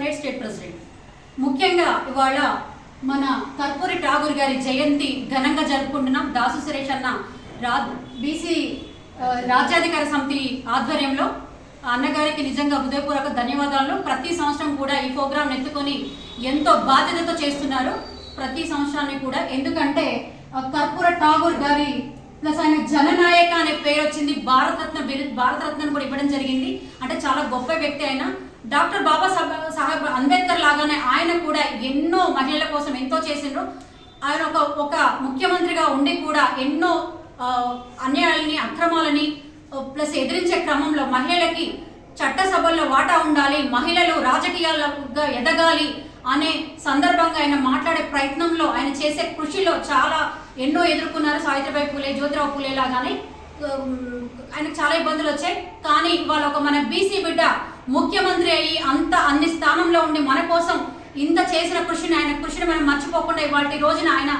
Standard state president ముఖ్యంగా ఇవాళ మన కర్పూరి ఠాగూర్ గారి జయంతి ఘనంగా జరుపుకుంటున్నాం దాసు సురేష్ అన్న రా బీసీ రాజ్యాధికార సమితి ఆధ్వర్యంలో అన్నగారికి నిజంగా హృదయపూర్వక ధన్యవాదాలు. ప్రతి సంవత్సరం కూడా ఈ ప్రోగ్రాం ఎత్తుకొని ఎంతో బాధ్యతతో చేస్తున్నారు. ప్రతి సంవత్సరాన్ని కూడా ఎందుకంటే కర్పూర ఠాగూర్ గారి ప్లస్ ఆయన జననాయక అనే పేరు వచ్చింది భారతరత్న బిరు- కూడా ఇవ్వడం జరిగింది. అంటే చాలా గొప్ప వ్యక్తి ఆయన. డాక్టర్ బాబా సాహెబ్ సాహెబ్ అంబేద్కర్ లాగానే ఆయన కూడా ఎన్నో మహిళల కోసం ఎంతో చేసిండ్రు. ఆయన ఒక ఒక ముఖ్యమంత్రిగా ఉండి కూడా ఎన్నో అన్యాయాలని అక్రమాలని ప్లస్ ఎదిరించే క్రమంలో మహిళలకి చట్టసభల్లో వాటా ఉండాలి మహిళలు రాజకీయాలుగా ఎదగాలి అనే సందర్భంగా ఆయన మాట్లాడే ప్రయత్నంలో ఆయన చేసే కృషిలో చాలా ఎన్నో ఎదుర్కొన్నారు. సావిత్రిబాయి పూలే జ్యోతిరావు పూలే లాగానే ఆయనకు చాలా ఇబ్బందులు వచ్చాయి. కానీ ఇవాళ ఒక మన బీసీ బిడ్డ ముఖ్యమంత్రి అయ్యి అంత అన్ని స్థానంలో ఉండి మన కోసం ఇంత చేసిన కృషిని ఆయన కృషిని మనం మర్చిపోకుండా ఇవాళ రోజున ఆయన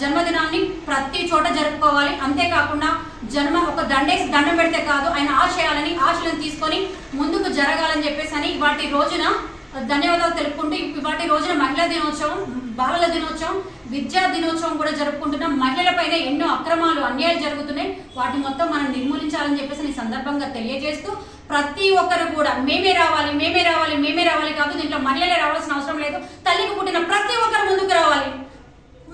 జన్మదినాన్ని ప్రతి చోట జరుపుకోవాలి. అంతేకాకుండా జన్మ ఒక దండేసి దండం పెడితే కాదు ఆయన ఆశయాలని ఆశలను తీసుకొని ముందుకు జరగాలని చెప్పేసి అని ఇవాటి రోజున ధన్యవాదాలు తెలుపుకుంటూ ఇవాటి రోజున మహిళా దినోత్సవం బాలల దినోత్సవం విద్యా దినోత్సవం కూడా జరుపుకుంటున్నాం. మహిళలపైన ఎన్నో అక్రమాలు అన్యాయాలు జరుగుతున్నాయి. వాటి మొత్తం మనం నిర్మూలించాలని చెప్పేసి ఈ సందర్భంగా తెలియజేస్తూ ప్రతి ఒక్కరు కూడా మేమే రావాలి మేమే రావాలి మేమే రావాలి కాదు దీంట్లో మహిళలే రావాల్సిన అవసరం లేదు. తల్లికి పుట్టిన ప్రతి ఒక్కరు ముందుకు రావాలి.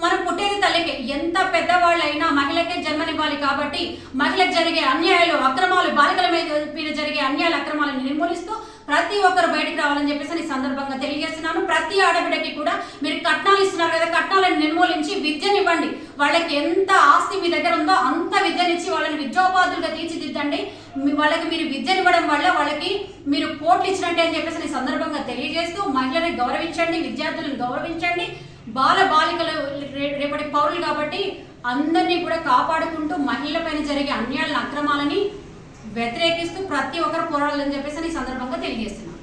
మనం పుట్టేది తల్లికి. ఎంత పెద్దవాళ్ళైనా మహిళకే జన్మనివ్వాలి కాబట్టి మహిళకు జరిగే అన్యాయాలు అక్రమాలు బాలికల మీద మీద జరిగే అన్యాయాలు అక్రమాలను నిర్మూలిస్తూ ప్రతి ఒక్కరు బయటికి రావాలని చెప్పేసి ఈ సందర్భంగా తెలియజేస్తున్నాను. ప్రతి ఆడబిడ్డకి కూడా మీరు కట్నాలు ఇస్తున్నారు కదా కట్నాలను నిర్మూలించి విద్యనివ్వండి. వాళ్ళకి ఎంత ఆస్తి మీ దగ్గర ఉందో అంత విద్యనిచ్చి వాళ్ళని విద్యోపాధులుగా తీర్చిదిద్దండి. వాళ్ళకి మీరు విద్యనివ్వడం వల్ల వాళ్ళకి మీరు కోట్లు ఇచ్చినట్టే అని చెప్పేసి ఈ సందర్భంగా తెలియజేస్తూ మహిళని గౌరవించండి విద్యార్థులను గౌరవించండి. బాల బాలికలు రే- రేపటి పౌరులు కాబట్టి అందరినీ కూడా కాపాడుకుంటూ మహిళలపైన జరిగే అన్యాయాలను అక్రమాలని వ్యతిరేకిస్తూ ప్రతి ఒక్కరు పోరాడాలని చెప్పేసి ఈ సందర్భంగా తెలియజేస్తున్నాను